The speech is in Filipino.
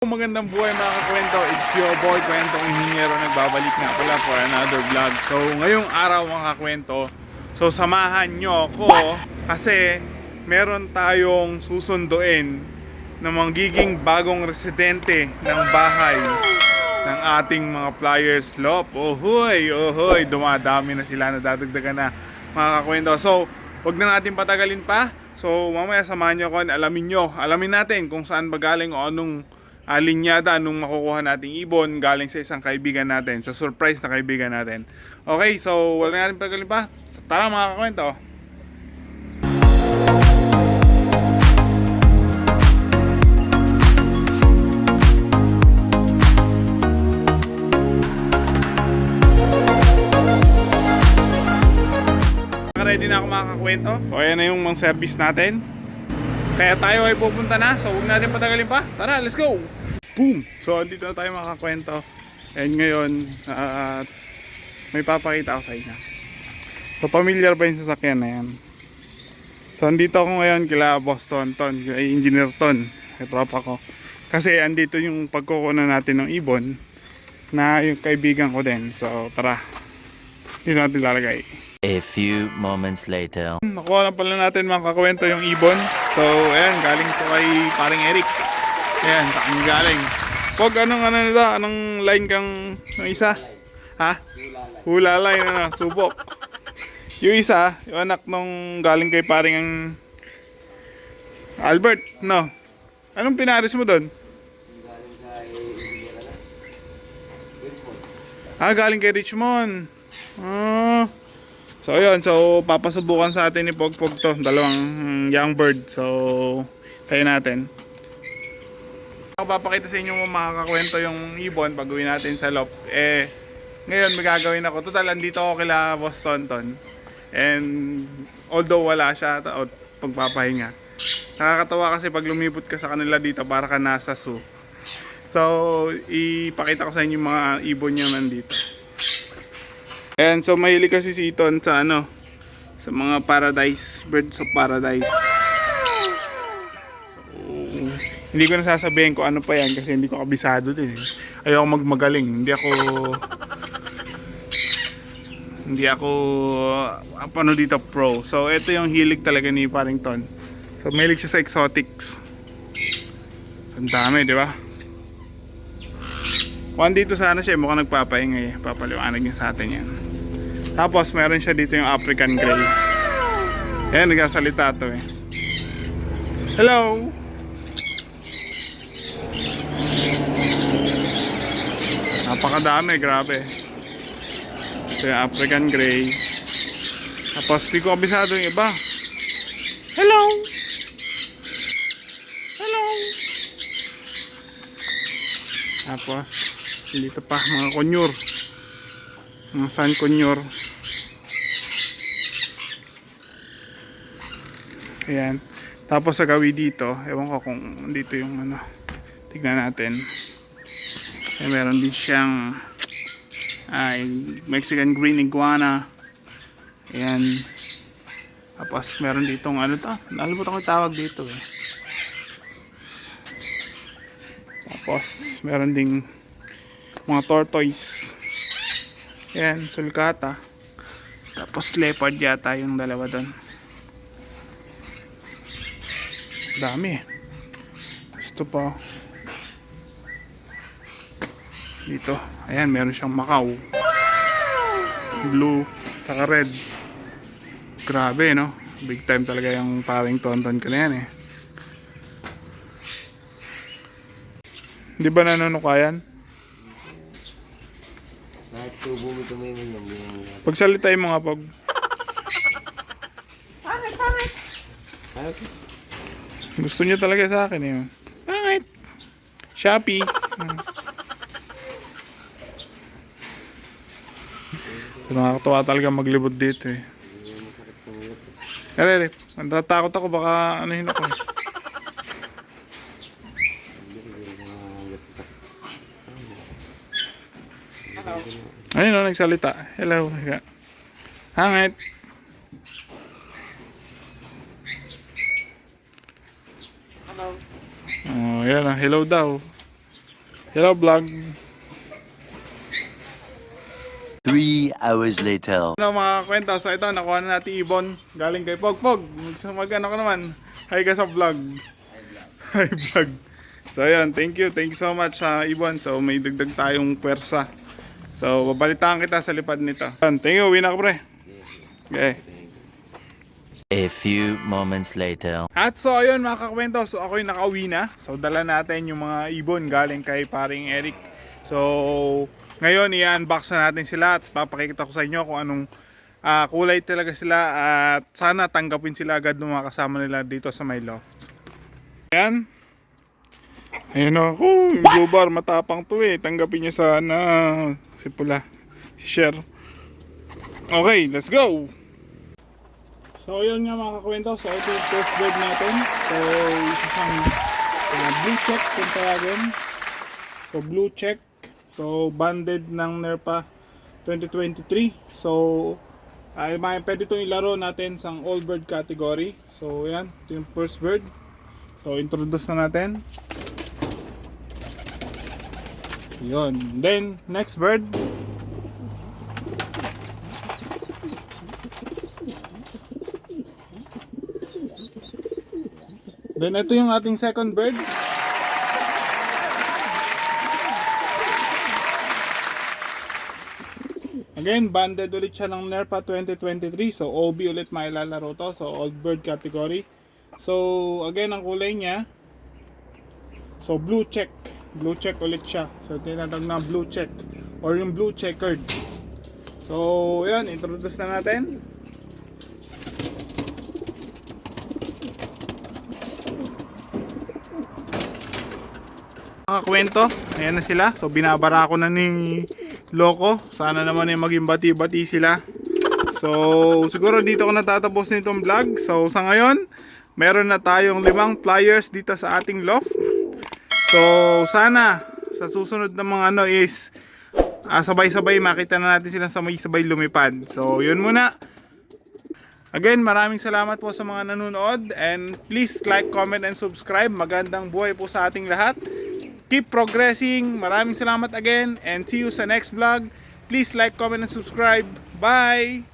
Magandang buhay mga kakwento, it's your boy Kwentong Inhinyero nagbabalik nga pala for another vlog. So ngayong araw mga kakwento, so samahan nyo ako kasi meron tayong susunduin na magiging bagong residente ng bahay ng ating mga flyers lop. Ohoy, ohoy, dumadami na sila, nadadagdagan na mga kakwento. So, wag na natin patagalin pa. So, mamaya samahan nyo ako, alamin nyo, alamin natin kung saan ba galing o anong ah, linyada, anong makukuha nating ibon galing sa isang kaibigan natin, sa surprise na kaibigan natin. Okay, so wala na natin patagalin pa. Tara mga kakwento. Ready na ako makakakwento. O ayan na yung mga service natin. Kaya tayo ay pupunta na. So huwag natin patagalin pa. Tara, let's go! Boom! So dito na tayo makakakwento. And ngayon, at may papakita ako sa inyo. So familiar ba yung sasakyan na yan? So andito ako ngayon kila Boss Tonton, kay Engineer Ton, kay tropa ko. Kasi andito yung pagkukunan natin ng ibon na yung kaibigan ko din. So tara, dito natin lalagay. A few moments later. Nakuha na pala natin mga kakwento yung ibon. So, ayan, galing po kay paring Eric. Ayan, sa kanya galing. Pag anong ano nito, anong line kang ng isa? Ha? Hula line, ano, subok. Yung isa, yung anak nung galing kay paring ang Albert, no? Anong pinaris mo doon? Ah, galing kay Richmond. Ah. So ayun, so papasubukan sa atin ni Pogpog to, dalawang mm, young bird. So tayo natin. Ako papakita sa inyo kung makakakwento yung ibon pag uwi natin sa loft. Eh, ngayon may gagawin ako. Total, andito ako kila Boss Tonton. And although wala siya, o pagpapahinga. Nakakatawa kasi pag lumipot ka sa kanila dito para ka nasa zoo. So, ipakita ko sa inyo yung mga ibon niya nandito. Ayan, so mahilig kasi si Iton sa ano, sa mga paradise, birds of paradise. So, hindi ko nasasabihin kung ano pa yan kasi hindi ko kabisado din. eh. Ayoko magmagaling, hindi ako hindi ako ano dito pro. So ito yung hilig talaga ni Parington. So mahilig siya sa exotics. So, ang dami, di ba? Kung dito sana siya, mukhang nagpapahinga eh. Papaliwanag niya sa atin yan. Tapos meron siya dito yung African Grey. Ayan, nagsasalita to eh. Hello! Napakadami, grabe. Ito yung African Grey. Tapos di ko kabisado yung iba. Hello! Hello! Tapos, dito pa mga konyor. Mga sun konyor. Ayan. Tapos sa gawi dito, ewan ko kung dito yung ano. Tignan natin. Eh, meron din siyang ay, Mexican green iguana. Ayan. Tapos meron ditong ano to? Nalimutan ko tawag dito eh. Tapos meron ding mga tortoise. Ayan, sulcata. Tapos leopard yata yung dalawa doon. Dami eh. Gusto pa. Dito. Ayan, meron siyang Macau. Blue. Saka red. Grabe, no? Big time talaga yung paring tonton ko na yan eh. Di ba nanonokayan? Kahit tubo mo tumingin yung binigyan. Pagsalitay mo nga pag... Ay, Gusto niya talaga sa akin eh. Bakit? Shopee. So, nakakatawa talaga maglibot dito eh. Ere, ere. Natatakot ako baka anuhin ako eh. Ayun o, nagsalita. Hello. Hangit. Oh, yan ah. Hello daw. Hello vlog. Three hours later. Ano mga kwento? So ito, nakuha na natin ibon. Galing kay Pog. Pog, mag, mag ano ka naman. Hi ka sa vlog. Hi vlog. So ayan, thank you. Thank you so much sa ibon. So may dagdag tayong pwersa. So babalitaan kita sa lipad nito. Thank you, wina ko pre. Okay. A few moments later. At so ayun mga kakwento, so ako'y nakauwi na. So dala natin yung mga ibon galing kay paring Eric. So ngayon i-unbox na natin sila at papakita ko sa inyo kung anong ah, kulay talaga sila at sana tanggapin sila agad ng mga kasama nila dito sa my loft. Ayan. Ayun ako, yung Gobar, matapang to eh. Tanggapin niya sana si Pula, si Sher. Okay, let's go! So yun nga mga kakwento, so ito yung first bird natin. So isa siyang uh, blue check kung tawagin. So blue check. So banded ng NERPA 2023. So ay may pwede itong ilaro natin sa all bird category. So yan, ito yung first bird. So introduce na natin. Yun. Then next bird. Then ito yung ating second bird. Again, banded ulit siya ng NERPA 2023. So, OB ulit mailalaro to. So, old bird category. So, again, ang kulay niya. So, blue check. Blue check ulit siya. So, tinatag na blue check. Or yung blue checkered. So, yan. Introduce na natin. mga kwento. Ayan na sila. So binabara ko na ni Loco. Sana naman ay maging bati-bati sila. So siguro dito ko natatapos nitong vlog. So sa ngayon, meron na tayong limang flyers dito sa ating loft. So sana sa susunod na mga ano is ah, sabay-sabay makita na natin sila sa may sabay lumipad. So yun muna. Again, maraming salamat po sa mga nanonood and please like, comment, and subscribe. Magandang buhay po sa ating lahat. Keep progressing. Maraming salamat again and see you sa next vlog. Please like, comment, and subscribe. Bye!